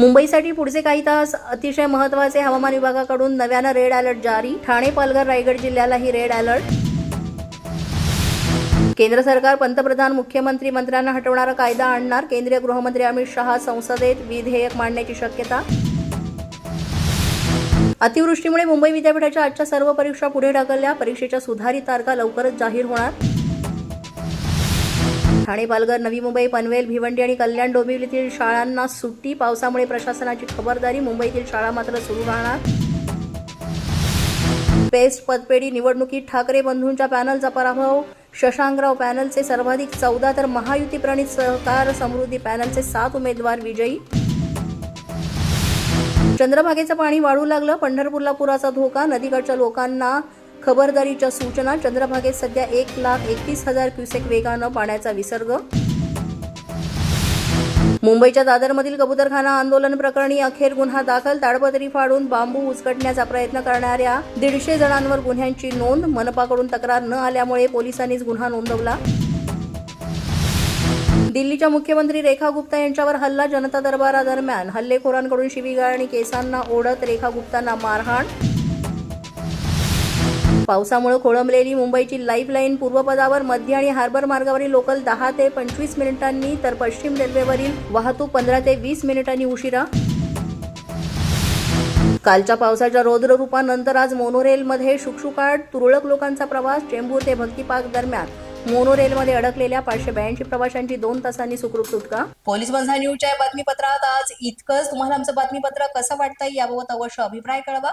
मुंबईसाठी पुढचे काही तास अतिशय महत्त्वाचे हवामान विभागाकडून नव्यानं रेड अलर्ट जारी. ठाणे पालघर रायगड जिल्ह्यालाही रेड अलर्ट. केंद्र सरकार पंतप्रधान मुख्यमंत्री मंत्र्यांना हटवणारा कायदा आणणार. केंद्रीय गृहमंत्री अमित शहा संसदेत विधेयक मांडण्याची शक्यता. अतिवृष्टीमुळे मुंबई विद्यापीठाच्या आजच्या सर्व परीक्षा पुढे ढकलल्या. परीक्षेच्या सुधारित तारखा लवकरच जाहीर होणार. ठाणे पालघर नवी मुंबई पनवेल भिवंडी आणि कल्याण डोंबिवलीतील शाळांना सुट्टी. पावसामुळे प्रशासनाची खबरदारी मुंबईतील शाळा मात्र सुरू राहणार. बेस्ट पदपेढी निवडणुकीत ठाकरे बंधूंच्या पॅनलचा पराभव. शशांकराव पॅनलचे सर्वाधिक चौदा तर महायुती प्रणित सहकार समृद्धी पॅनलचे सात उमेदवार विजयी. चंद्रभागेचं पाणी वाढू लागलं पंढरपूरला पुराचा धोका नदीकडच्या लोकांना खबरदारीच्या सूचना. चंद्रभागेत सध्या एक लाख एकतीस हजार क्युसेक वेगानं पाण्याचा विसर्ग. मुंबईच्या दादरमधील कबुतरखाना आंदोलन प्रकरणी अखेर गुन्हा दाखल. ताडपत्री फाडून बांबू उचकटण्याचा प्रयत्न करणाऱ्या दीडशे जणांवर गुन्ह्यांची नोंद. मनपाकडून तक्रार न आल्यामुळे पोलिसांनीच गुन्हा नोंदवला. दिल्लीच्या मुख्यमंत्री रेखा गुप्ता यांच्यावर हल्ला जनता दरबारादरम्यान. हल्लेखोरांकडून शिवीगाळ आणि केसांना ओढत रेखा गुप्तांना मारहाण पावसामुळे खोळंबलेली मुंबईची लाईफलाईन पूर्वपदावर मध्य आणि हार्बर मार्गावरील लोकल दहा ते पंचवीस मिनिटांनी तर पश्चिम रेल्वेवरील वाहतूक पंधरा ते वीस मिनिटांनी उशिरा. कालच्या पावसाच्या रौद्र रूपानंतर आज मोनोरेलमध्ये शुकशुकाट तुरळक लोकांचा प्रवास चेंबूर ते भक्तीपाक दरम्यान. मोनोरेलमध्ये अडकलेल्या पाचशे ब्याऐंशी प्रवाशांची दोन तासांनी सुखरूप सुटका. पोलीस बंधा न्यूजच्या बातमीपत्रात आज इतकंच. तुम्हाला आमचं बातमीपत्र कसं वाटतंय याबाबत अवश्य अभिप्राय कळवा.